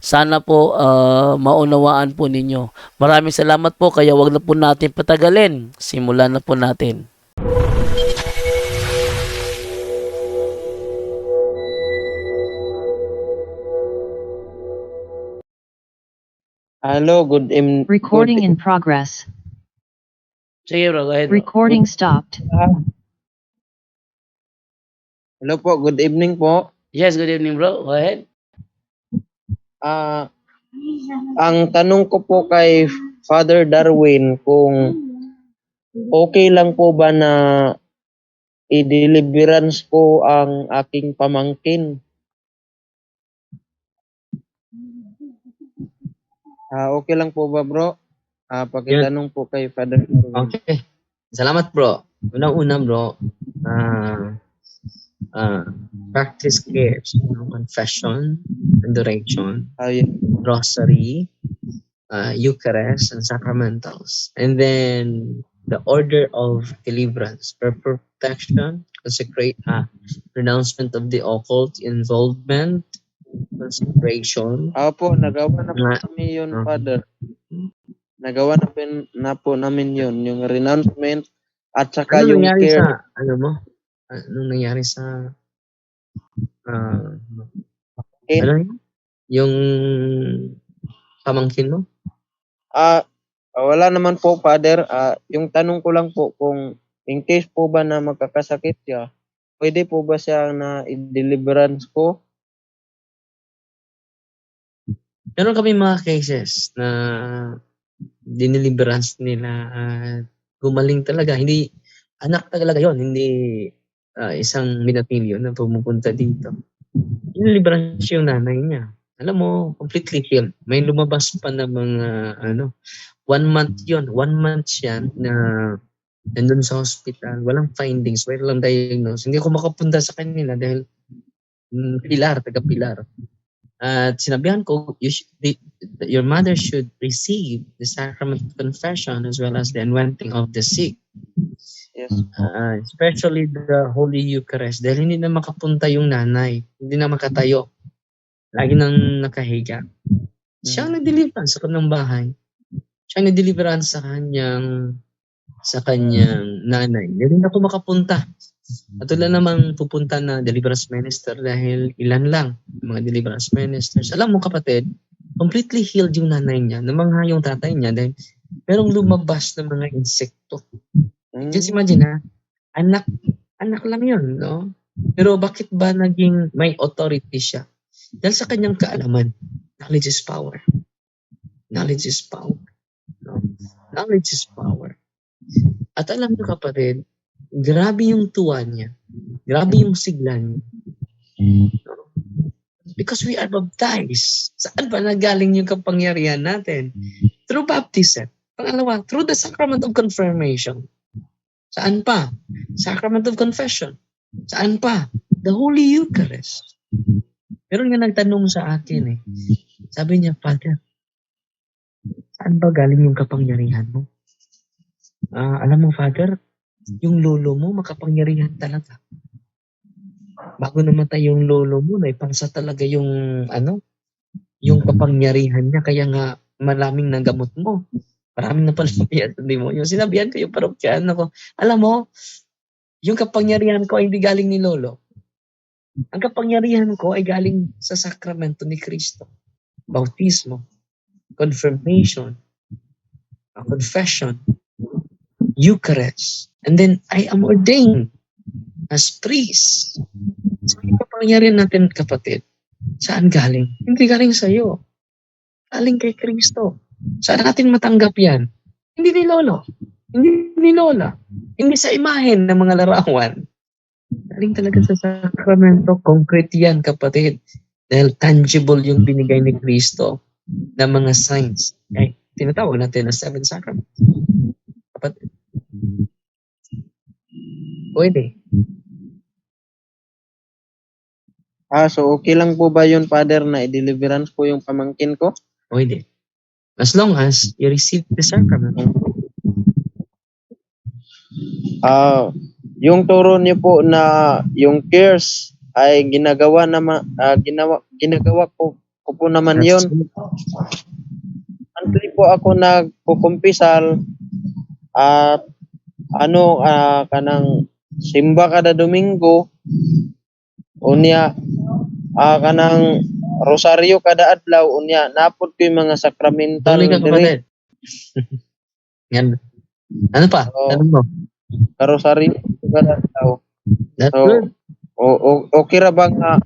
Sana po ah, maunawaan po ninyo. Maraming salamat po kaya wag na po natin patagalin. Simulan na po natin. Hello, good em- Recording good in progress. Sige bro, go ahead. Recording stopped. Hello po, good evening po. Yes, good evening bro. Go ahead. Ah, ang tanong ko po kay Father Darwin kung okay lang po ba na i-deliverance ko ang aking pamangkin? Ah, okay lang po ba, bro? Ah, pakitanong po kay Father Darwin. Okay. Salamat bro. Unang-una bro, ah ah, practice care, so, confession, adoration, Ayun. rosary, uh, Eucharist, and sacramentals. And then the order of deliverance, for protection, consecrate, uh, renouncement of the occult, involvement, consecration, Ah, po, nagawa na po Nga. namin yun, Okay. Father. Nagawa na, pin, na po namin yun, yung renouncement at saka ano yung care. sa, ano mo? Ano nangyari sa, ah, Eh? ano yun? Yung pamangkin mo? Ah, ah, wala naman po, Father. Ah, yung tanong ko lang po kung in case po ba na magkakasakit siya, pwede po ba siya na i-deliverance ko? Meron kami mga cases na diniliberance nila at gumaling talaga. Hindi, anak talaga yon hindi ah, isang minatilyo na pumupunta dito. Diniliberance yung nanay niya. Alam mo, completely healed. May lumabas pa na mga, ano, one month yon One month yan na nandun sa hospital. Walang findings, walang diagnose. Hindi ako makapunta sa kanila dahil mm, pilar, taga-pilar. At sinabihan ko, you should, the, your mother should receive the sacrament of confession as well as the anointing of the sick, Yes. uh, especially the Holy Eucharist. Dahil hindi na makapunta yung nanay, hindi na makatayo. Lagi nang nakahiga. Siya ang nag-deliverance sa kanyang bahay. Siya ang nag-deliverance sa kanyang sa kanyang nanay. Hindi rin ako makapunta. At wala namang pupunta na deliverance minister dahil ilan lang mga deliverance ministers. Alam mo kapatid, completely healed yung nanay niya, namangha yung tatay niya dahil merong lumabas na mga insekto. Mm. Just imagine ha, anak, anak lang yun, no? Pero bakit ba naging may authority siya? Dahil sa kanyang kaalaman, knowledge is power. Knowledge is power. No? Knowledge is power. At alam niyo kapatid, grabe yung tuwa niya. Grabe yung sigla niya. No? Because we are baptized. Saan ba nagaling yung kapangyarihan natin? Through baptism. Pangalawa, through the sacrament of confirmation. Saan pa? Sacrament of confession. Saan pa? The Holy Eucharist. Meron nga nagtanong sa akin eh. Sabi niya, Father, saan ba galing yung kapangyarihan mo? Ah, alam mo, Father, yung lolo mo makapangyarihan talaga. Bago namatay yung lolo mo, naipansa talaga yung ano, yung kapangyarihan niya. Kaya nga maraming nagamot mo. Maraming na palapian sa demonyo. Sinabihan ko yung parokyan ako, alam mo, yung kapangyarihan ko ay hindi galing ni lolo. Ang kapangyarihan ko ay galing sa sakramento ni Kristo. Bautismo, confirmation, uh, confession, Eucharist. And then I am ordained as priest. So, yung kapangyarihan natin, kapatid, saan galing? Hindi galing sa iyo. Galing kay Kristo. Saan natin matanggap yan? Hindi ni Lolo. Hindi ni Lola. Hindi sa imahen ng mga larawan. Galing talaga sa sakramento. Concrete yan, kapatid. Dahil tangible yung binigay ni Kristo na mga signs. Okay? Tinatawag natin na seven sacraments. Kapatid. Pwede. Ah, so okay lang po ba yun, Father, na i-deliverance po yung pamangkin ko? Pwede. As long as you receive the sacrament. Ah, yung turo niyo po na yung cares ay ginagawa naman ah, ginawa ginagawa ko, ko po naman yon. Monthly po ako nagkukumpisal at ano ah, kanang simba kada Domingo unya ah, kanang rosaryo kada adlaw unya napod ko yung mga sakramental Tuloy ka kapatid. Yan. Ano pa? Oo. Tanong mo. sa rosaryo kada adlaw. That's So, good. o, o okay ra ba nga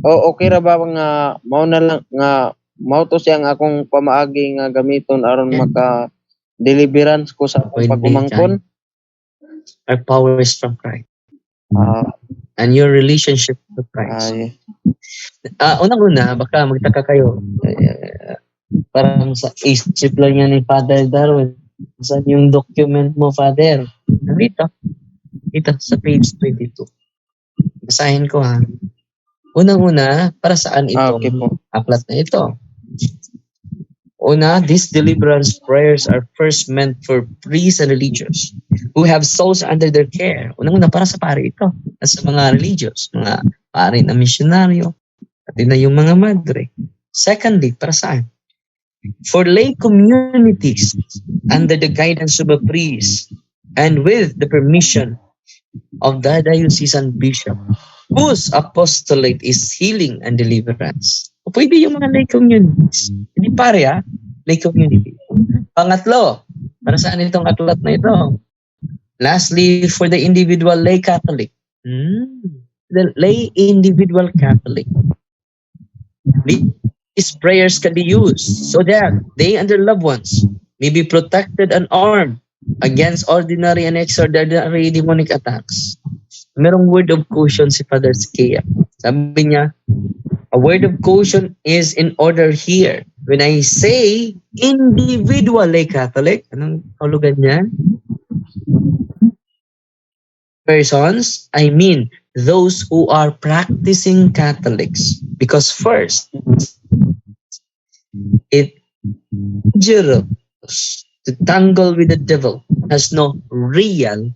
o okay ra ba nga mao na lang nga mao to siyang akong pamaagi nga gamiton aron Yeah. maka deliverance ko sa akong pagkumangkon. Our power is from Christ. Ah, And your relationship to Christ. ay, Ah, unang-una, baka magtaka kayo. Eh, parang sa isip lang yan ni Father Darwin. Saan yung document mo, Father? Dito. Dito, sa page 22. Basahin ko ha. Unang-una, para saan ah, itong okay po. aklat na ito? Una, these deliverance prayers are first meant for priests and religious who have souls under their care. Unang-una, para sa pari ito. At sa mga religious, mga pari na misyonaryo, pati na yung mga madre. Secondly, para saan? For lay communities under the guidance of a priest and with the permission of the diocesan bishop whose apostolate is healing and deliverance. O pwede yung mga lay communities. Hindi pare ha, lay community. Pangatlo, para saan itong aklat na ito? Lastly, for the individual lay Catholic. Hmm. The lay individual Catholic. These prayers can be used so that they and their loved ones may be protected and armed against ordinary and extraordinary demonic attacks. Merong word of caution si Father Skea. Sabi niya, a word of caution is in order here. When I say individual lay Catholic, anong kaulugan niyan? Persons, I mean those who are practicing Catholics. Because first, it dangerous to tangle with the devil has no real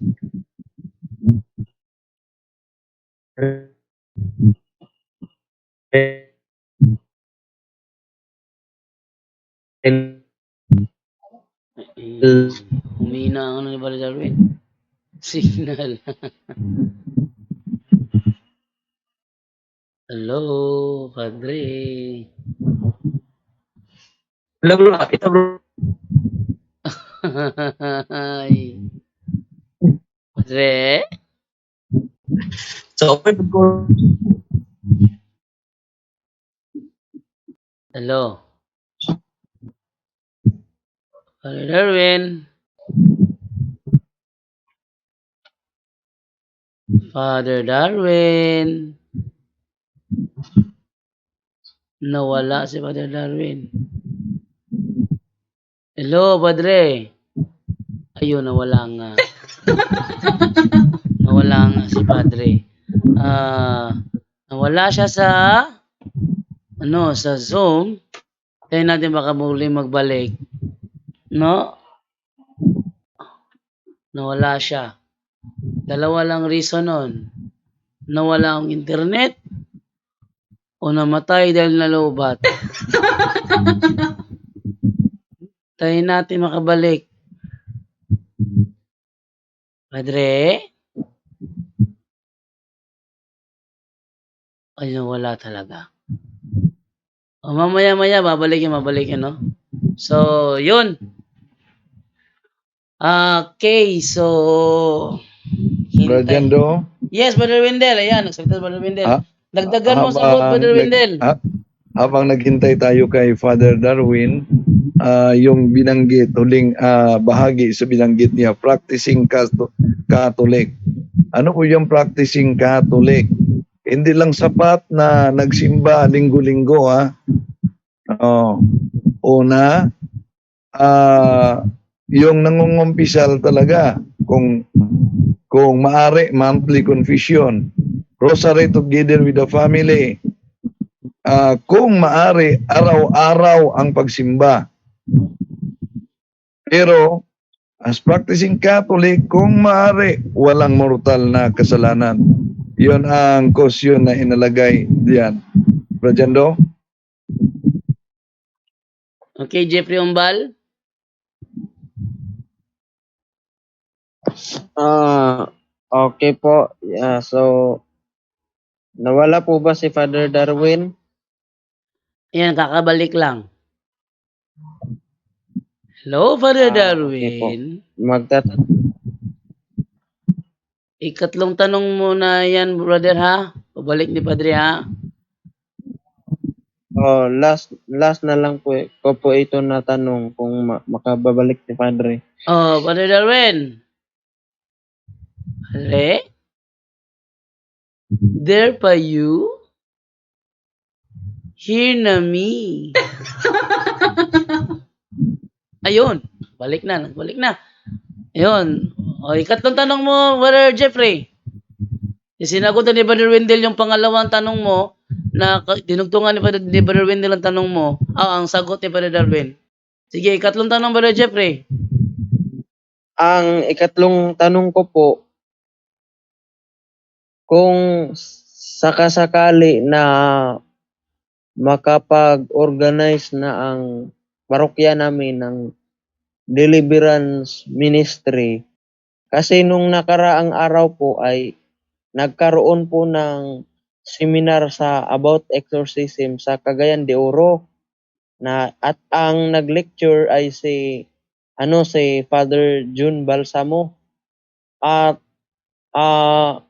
Darwin. Signal. Hello, Padre. Hello, bro. Ito, bro. Padre? So, of caution. Hello. Padre Darwin. Father Darwin. Nawala si Father Darwin. Hello, Padre. Ayun, nawala nga. nawala nga si Padre. Ah, nawala siya sa ano, sa Zoom. Kaya natin baka muli magbalik. No? Nawala siya. Dalawa lang reason nun. Nawala ang internet o namatay dahil nalobat. Tayo natin makabalik. Padre? Ay, nawala talaga. O, mamaya-maya, babalikin, babalikin, no? So, yun. Okay, so... Brother Yes, Brother Wendell. Ayan, nagsalita si Brother Wendell. Ah, Dagdagan mo habang sagot, Brother Wendell. ha- habang naghintay tayo kay Father Darwin, ah, yung binanggit, huling ah, bahagi sa binanggit niya, practicing Catholic. Ano po yung practicing Catholic? Hindi lang sapat na nagsimba linggo-linggo ha. Oh. Una, ah yung nangungumpisal talaga kung kung maari monthly confession rosary together with the family. Ah, kung maari araw-araw ang pagsimba. Pero as practicing Catholic kung maari walang mortal na kasalanan. Yon ang kosyon na inalagay diyan. Brajando? Okay, Jeffrey Umbal? Ah, okay po. Yeah, so nawala po ba si Father Darwin? Ayan, kakabalik lang. Hello, Father Ah, okay. Darwin. Magtat Ikatlong tanong mo na yan, brother, ha? Pabalik ni Padre, ha? oh, last last na lang po ko po ito na tanong kung ma- makababalik si Padre. Oh, Father Darwin. Hale? There pa you? Here na me. Ayun. Balik na. Balik na. Ayun. O, ikatlong tanong mo, Brother Jeffrey. Sinagot na ni Brother Wendell yung pangalawang tanong mo na dinugtungan ni Brother, ni Brother Wendell ang tanong mo. Ah, ang sagot ni Brother Darwin. Sige, ikatlong tanong, Brother Jeffrey. Ang ikatlong tanong ko po kung sakasakali na makapag-organize na ang parokya namin ng deliverance ministry kasi nung nakaraang araw po ay nagkaroon po ng seminar sa about exorcism sa Cagayan de Oro na at ang nag-lecture ay si ano si Father June Balsamo. At ah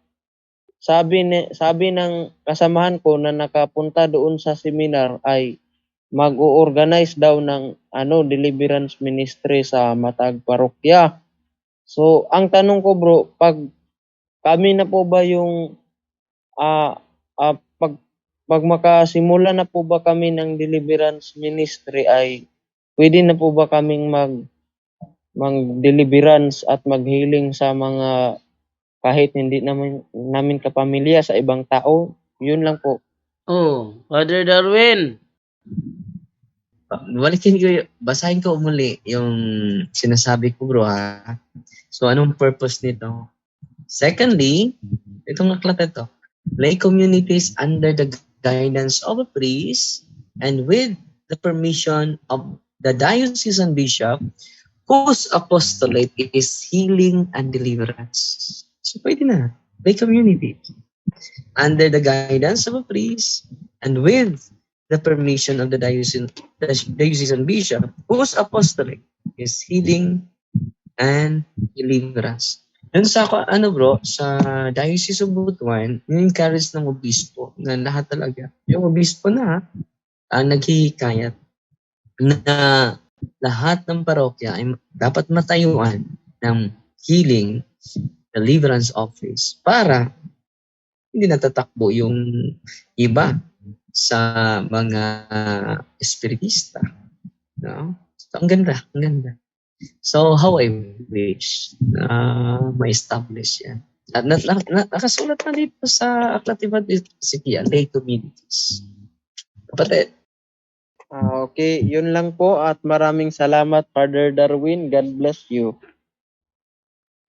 sabi ni sabi ng kasamahan ko na nakapunta doon sa seminar ay mag-organize daw ng ano deliverance ministry sa Matag Parokya. So ang tanong ko bro, pag kami na po ba yung ah ah, pag pag makasimula na po ba kami ng deliverance ministry ay pwede na po ba kaming mag mag-deliverance at mag-healing sa mga kahit hindi namin namin kapamilya sa ibang tao. Yun lang po. Oh, Father Darwin. Balikin ko, basahin ko muli yung sinasabi ko bro ha. So anong purpose nito? Secondly, itong aklat ito, lay communities under the guidance of a priest and with the permission of the diocesan bishop whose apostolate is healing and deliverance. So pwede na. Lay community. Under the guidance of a priest and with the permission of the diocesan, the diocesan bishop whose apostolate is healing and deliverance. Yun sa ako, ano bro, sa Diocese of Butuan, yung-encourage ng obispo na lahat talaga, yung obispo na uh, naghihikayat na lahat ng parokya ay dapat matayuan ng healing deliverance office para hindi natatakbo yung iba sa mga espiritista. No? So, ang ganda, ang ganda. So, how I wish na ma-establish yan. At na, na, na, nakasulat na dito sa Aklat Sikia, lay communities. Kapatid, Ah, okay, yun lang po at maraming salamat Father Darwin. God bless you.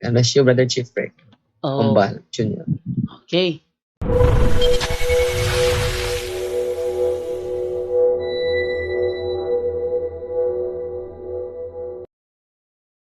Unless you, Brother Chief Rick, Oh, Kumbal, Junior. okay.